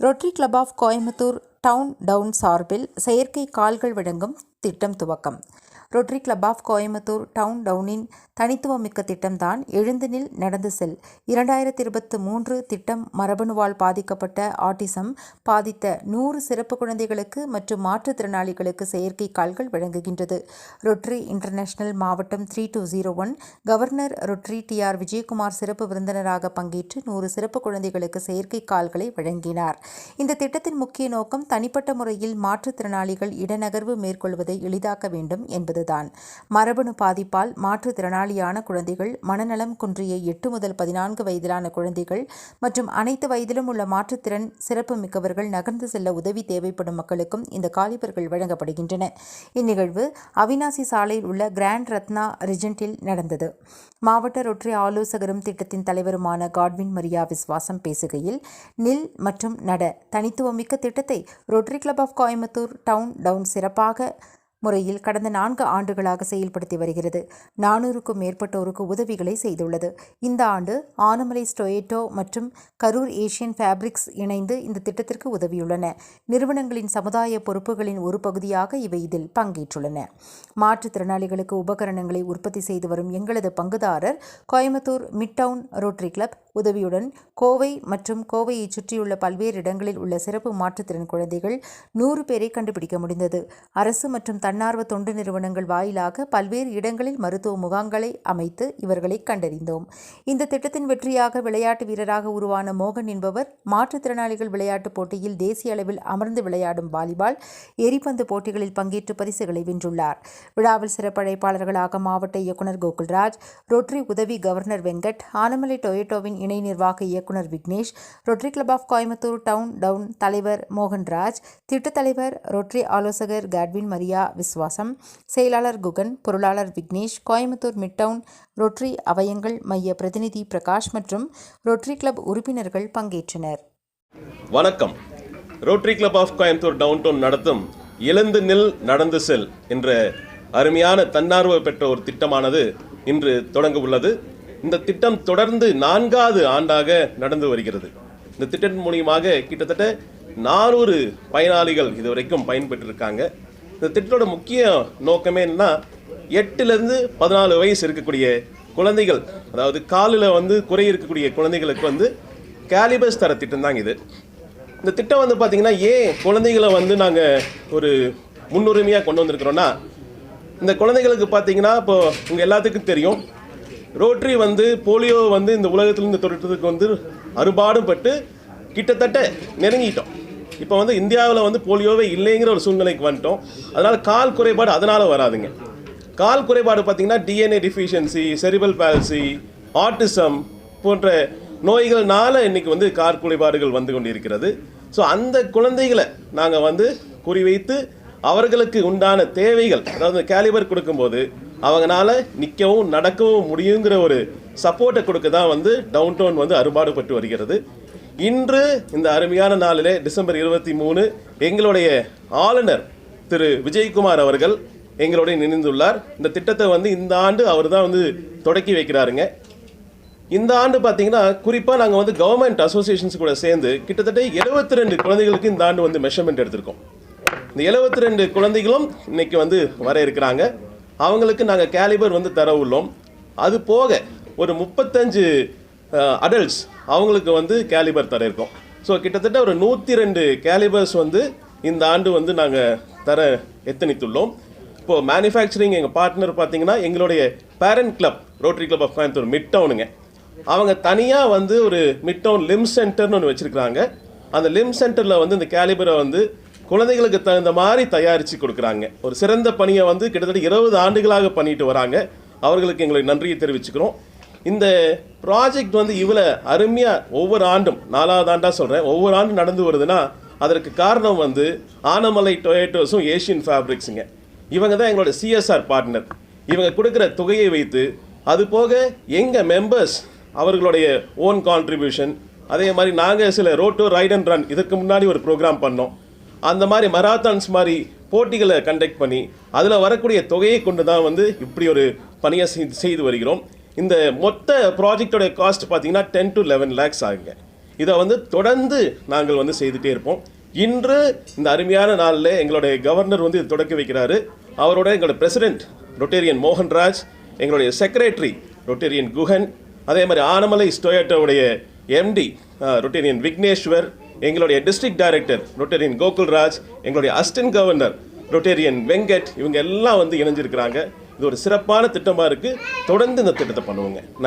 Rotary club of Coimbatore town town சார்பில் செயற்கை கால்கள் வழங்கும் திட்டம் துவக்கம். Rotary club of Coimbatore town டவுனின் தனித்துவமிக்க திட்டம்தான் எழுந்தினில் நடந்து செல். இரண்டாயிரத்தி இருபத்தி மூன்று திட்டம் மரபணுவால் பாதிக்கப்பட்ட ஆட்டிசம் பாதித்த நூறு சிறப்பு குழந்தைகளுக்கு மற்றும் மாற்றுத்திறனாளிகளுக்கு செயற்கை கால்கள் வழங்குகின்றது. ரொட்டரி இன்டர்நேஷனல் மாவட்டம் three two zero one governor rotary T R Vijayakumar சிறப்பு விருந்தினராக பங்கேற்று நூறு சிறப்பு குழந்தைகளுக்கு செயற்கை கால்களை வழங்கினார். இந்த திட்டத்தின் முக்கிய நோக்கம் தனிப்பட்ட முறையில் மாற்றுத்திறனாளிகள் இடநகர்வு மேற்கொள்வது எளிதாக்க வேண்டும் என்பதுதான். மரபணு பாதிப்பால் மாற்றுத்திறனாளியான குழந்தைகள் மனநலம் குன்றிய எட்டு முதல் பதினான்கு வயதிலான குழந்தைகள் மற்றும் அனைத்து வயதிலும் உள்ள மாற்றுத்திறன் சிறப்பு மிக்கவர்கள் நகர்ந்து செல்ல உதவி தேவைப்படும் மக்களுக்கும் இந்த காலிபர்கள் வழங்கப்படுகின்றன. இந்நிகழ்வு அவினாசி சாலையில் உள்ள கிராண்ட் ரத்னா ரிஜென்டில் நடந்தது. மாவட்ட ரொற்றி ஆலோசகரும் திட்டத்தின் தலைவருமான காட்வின் மரியா விஸ்வாசம் பேசுகையில் நில் மற்றும் நட தனித்துவமிக்க திட்டத்தை rotary club of Coimbatore town town சிறப்பாக முறையில் கடந்த நான்கு ஆண்டுகளாக செயல்படுத்தி வருகிறது. நானூறுக்கும் மேற்பட்டோருக்கு உதவிகளை செய்துள்ளது. இந்த ஆண்டு ஆனமலை ஸ்டொயேட்டோ மற்றும் கரூர் ஏசியன் ஃபேப்ரிக்ஸ் இணைந்து இந்த திட்டத்திற்கு உதவியுள்ளன. நிறுவனங்களின் சமுதாய பொறுப்புகளின் ஒரு பகுதியாக இவை இதில் பங்கேற்றுள்ளன. மாற்றுத்திறனாளிகளுக்கு உபகரணங்களை உற்பத்தி செய்து வரும் எங்களது பங்குதாரர் Coimbatore mid town rotary club உதவியுடன் கோவை மற்றும் கோவையைச் சுற்றியுள்ள பல்வேறு இடங்களில் உள்ள சிறப்பு மாற்றுத்திறன் குழந்தைகள் நூறு பேரை கண்டுபிடிக்க முடிந்தது. அரசு மற்றும் தன்னார்வ தொண்டு நிறுவனங்கள் வாயிலாக பல்வேறு இடங்களில் மருத்துவ முகாம்களை அமைத்து இவர்களை கண்டறிந்தோம். இந்த திட்டத்தின் வெற்றியாக விளையாட்டு வீரராக உருவான மோகன் என்பவர் மாற்றுத்திறனாளிகள் விளையாட்டுப் போட்டியில் தேசிய அளவில் அமர்ந்து விளையாடும் வாலிபால் எரிபந்து போட்டிகளில் பங்கேற்று பரிசுகளை வென்றுள்ளார். விழாவில் சிறப்படைப்பாளர்களாக மாவட்ட இயக்குநர் கோகுல்ராஜ் ரொட்ரி உதவி கவர்னர் வெங்கட் ஆனமலை டொயேட்டோவின் இணை நிர்வாக இயக்குநர் Vignesh rotary club of Coimbatore town town தலைவர் மோகன்ராஜ் திட்டத்தலைவர் ரொட்ரி ஆலோசகர் காட்வின் மரியா விஸ்வாசம் செயலாளர் குகன் பொருளாளர் விக்னேஷ் கோயம்புத்தூர் மிட்டவுன் ரொட்ரி அவயங்கள் மைய பிரதிநிதி பிரகாஷ் மற்றும் ரொட்ரி கிளப் உறுப்பினர்கள் பங்கேற்றனர். வணக்கம். Rotary club of Coimbatore town town நடத்தும் எழுந்து நில் நடந்து செல் என்ற அருமையான தன்னார்வ பெற்ற ஒரு திட்டமானது இன்று தொடங்க உள்ளது. இந்த திட்டம் தொடர்ந்து நான்காவது ஆண்டாக நடந்து வருகிறது. இந்த திட்டத்தின் மூலியமாக கிட்டத்தட்ட நானூறு பயனாளிகள் இதுவரைக்கும் பயன்பெற்றிருக்காங்க. இந்த திட்டத்தோட முக்கிய நோக்கமே என்னன்னா எட்டுலேருந்து பதினாலு வயசு இருக்கக்கூடிய குழந்தைகள் அதாவது காலில் வந்து குறை இருக்கக்கூடிய குழந்தைகளுக்கு வந்து கேலிபஸ் தர திட்டம் தாங்க இது. இந்த திட்டம் வந்து பார்த்திங்கன்னா ஏன் குழந்தைகளை வந்து நாங்கள் ஒரு முன்னுரிமையாக கொண்டு வந்திருக்கிறோன்னா இந்த குழந்தைகளுக்கு பார்த்தீங்கன்னா இப்போ உங்கள் எல்லாத்துக்கும் தெரியும் ரோட்ரி வந்து போலியோ வந்து இந்த உலகத்திலிருந்து தொடுறதுக்கு வந்து அறுபாடும் பட்டு கிட்டத்தட்ட நெருங்கிட்டோம். இப்போ வந்து இந்தியாவில் வந்து போலியோவே இல்லைங்கிற ஒரு சூழ்நிலைக்கு வந்துட்டோம். அதனால் கால் குறைபாடு அதனால் வராதுங்க. கால் குறைபாடு பார்த்தீங்கன்னா DNA deficiency cerebral palsy autism போன்ற நோய்கள்னால இன்றைக்கி வந்து கால் குறைபாடுகள் வந்து கொண்டிருக்கிறது. ஸோ அந்த குழந்தைகளை நாங்கள் வந்து குறிவைத்து அவர்களுக்கு உண்டான தேவைகள் அதாவது கேலிபர் கொடுக்கும்போது அவங்களால நிற்கவும் நடக்கவும் முடியுங்கிற ஒரு சப்போர்ட்டை கொடுக்க தான் வந்து டவுன் டவுன் வந்து அறுபாடுபட்டு வருகிறது. இன்று இந்த அருமையான நாளிலே டிசம்பர் இருபத்தி மூணு எங்களுடைய ஆளுநர் திரு விஜயகுமார் அவர்கள் எங்களுடைய இணைந்துள்ளார். இந்த திட்டத்தை வந்து இந்த ஆண்டு அவர் தான் வந்து தொடக்கி வைக்கிறாருங்க. இந்த ஆண்டு பார்த்தீங்கன்னா குறிப்பாக நாங்கள் வந்து கவர்மெண்ட் அசோசியேஷன்ஸ் கூட சேர்ந்து கிட்டத்தட்ட எழுபத்தி ரெண்டு குழந்தைகளுக்கு இந்த ஆண்டு வந்து மெஷர்மெண்ட் எடுத்திருக்கோம். இந்த எழுபத்தி ரெண்டு குழந்தைகளும் இன்னைக்கு வந்து வர இருக்கிறாங்க. அவங்களுக்கு நாங்கள் கேலிபர் வந்து தர உள்ளோம். அது போக ஒரு முப்பத்தஞ்சு அடல்ட்ஸ் அவங்களுக்கு வந்து கேலிபர் தர இருக்கோம். ஸோ கிட்டத்தட்ட ஒரு நூற்றி ரெண்டு கேலிபர்ஸ் வந்து இந்த ஆண்டு வந்து நாங்கள் தர எத்தனித்துள்ளோம். இப்போது மேனுஃபேக்சரிங் எங்கள் பார்ட்னர் பார்த்தீங்கன்னா எங்களுடைய parent club rotary club of Coimbatore mid டவுனுங்க அவங்க தனியாக வந்து ஒரு மிட் டவுன் லிம் சென்டர்னு ஒன்று வச்சுருக்கிறாங்க. அந்த லிம் சென்டரில் வந்து இந்த கேலிபரை வந்து குழந்தைகளுக்கு தகுந்த மாதிரி தயாரித்து கொடுக்குறாங்க. ஒரு சிறந்த பணியை வந்து கிட்டத்தட்ட இருபது ஆண்டுகளாக பண்ணிட்டு வராங்க. அவர்களுக்கு எங்களுக்கு நன்றியை தெரிவிச்சுக்கிறோம். இந்த ப்ராஜெக்ட் வந்து இவ்வளோ அருமையாக ஒவ்வொரு ஆண்டும் நாலாவது ஆண்டாக சொல்கிறேன் ஒவ்வொரு ஆண்டும் நடந்து வருதுன்னா அதற்கு காரணம் வந்து ஆனமலை டொயேட்டோஸும் ஏஷியன் ஃபேப்ரிக்ஸுங்க இவங்க தான் எங்களோட சிஎஸ்ஆர் பார்ட்னர் இவங்க கொடுக்குற தொகையை வைத்து அது போக எங்கள் மெம்பர்ஸ் அவர்களுடைய ஓன் கான்ட்ரிபியூஷன் அதே மாதிரி நாங்கள் சில ரோட்டோ ரைட் அண்ட் ரன் இதுக்கு முன்னாடி ஒரு ப்ரோக்ராம் பண்ணோம். அந்த மாதிரி மராத்தான்ஸ் மாதிரி போட்டிகளை கண்டக்ட் பண்ணி அதில் வரக்கூடிய தொகையை கொண்டு தான் வந்து இப்படி ஒரு பணியை செய்து செய்து வருகிறோம். இந்த மொத்த ப்ராஜெக்டோடைய காஸ்ட் பார்த்தீங்கன்னா டென் டு லெவன் லேக்ஸ் ஆகுங்க. இதை வந்து தொடர்ந்து நாங்கள் வந்து செய்துகிட்டே இருப்போம். இன்று இந்த அருமையான நாளில் எங்களுடைய கவர்னர் வந்து இது தொடக்கி வைக்கிறாரு. அவரோட எங்களுடைய பிரசிடென்ட் ரொட்டேரியன் மோகன்ராஜ் எங்களுடைய செக்ரட்டரி ரொட்டேரியன் குஹன் அதே மாதிரி ஆனமலை ஸ்டோயட்டோடைய எம்டி ரொட்டேரியன் விக்னேஸ்வர் எங்களுடைய டிஸ்ட்ரிக்ட் டைரக்டர் ரொட்டேரியன் கோகுல்ராஜ் எங்களுடைய அஸ்டன் கவர்னர் ரொட்டேரியன் வெங்கட் இவங்க எல்லாம் வந்து இணைஞ்சிருக்கிறாங்க. இது ஒரு சிறப்பான திட்டமாக இருக்குது தொடர்ந்து இந்த திட்டத்தை பண்ணுவோங்க. நன்றி.